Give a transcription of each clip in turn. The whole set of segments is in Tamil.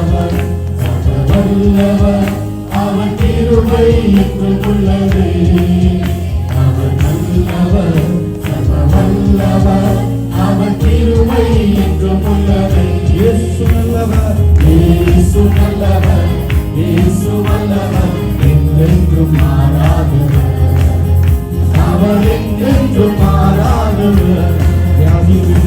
நல்லவர் அவர் வல்லவர் அவர் திருமை என்று உள்ளது அவர் நல்லவர் சர்வ வல்லவர் அவர் திருமை என்று உள்ளது இயேசு நல்லவர் இயேசு நல்லவர் இயேசு வல்லவர் என்றென்றும் மாறாதவர். அவர் என்றென்றும் மாறாதவர். வியாதியில்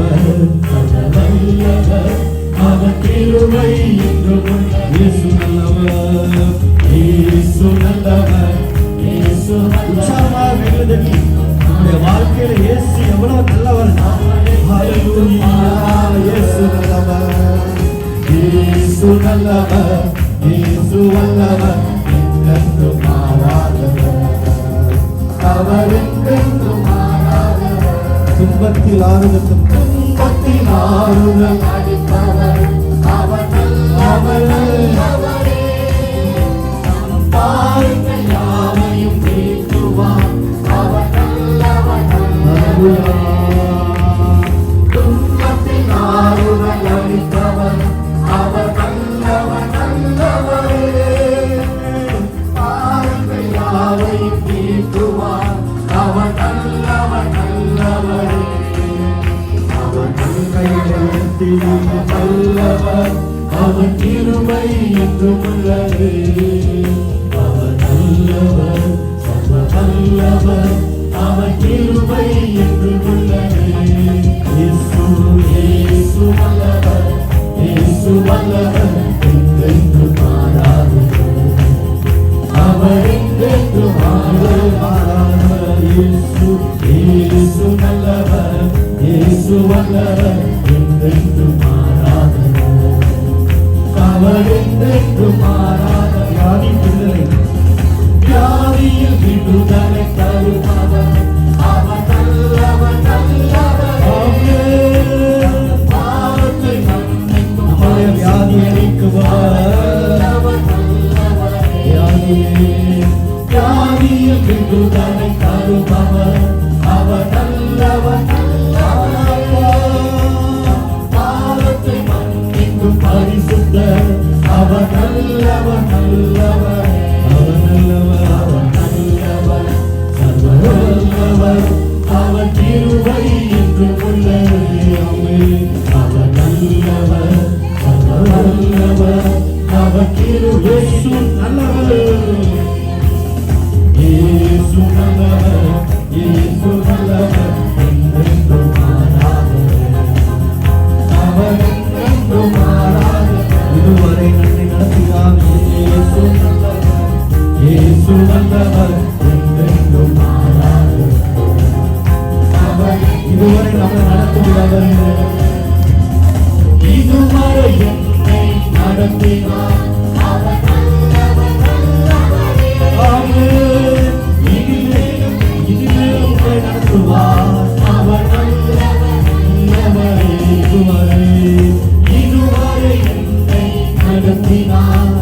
நல்லவர் சர்வ அவர் கிருபை என்றும் இயேசு நல்லவர் இயேசு நல்லவர் இயேசு நம்முடைய வாழ்க்கையில இயேசு எவ்வளவு நல்லவர் இயேசு நல்லவர் இயேசு நல்லவர் இயேசு வல்லவர் மாறாதவர் அவர் மாறாதவர் துன்பத்தில் ஆறுதல் துன்பத்தில் அவன் இருமை கிருபை என்றும் உள்ளது அவன் நல்லவர் சம நல்லவர் அவன் இருமை என்றும் உள்ளது இயேசு இயேசு வல்லவர் இயேசு வல்லவர் என்றென்றும் மாறாது. அவர் என்றென்றும் மாறாதவர் இயேசு இயேசு நல்லவர் இயேசு வல்லவர் என்றென்றும் மாறாது. அவர் என்றென்றும் மாறாத வியாதி விடுதலை வியாதியில் விடுதலை தருபவர் அவர் நல்லவர் நல்லவர் பாவத்தை மன்னிக்கும் நம்முடைய வியாதியை வியாதியில் விடுதலை தருபவர் அவர் நல்லவர் அவர் கிருபை என்று உள்ளது ஆமென். அவர் நல்லவர் சர்வ வல்லவர் அவர் கிருபை இயேசு நல்லவர் இயேசு நல்லவர் இயேசு நல்லவர் என்றென்றும் உங்களை நடத்துவார் அவர் நல்லவர் நல்லவரே இதுவரை இதுவரை என்னை நடத்தினார்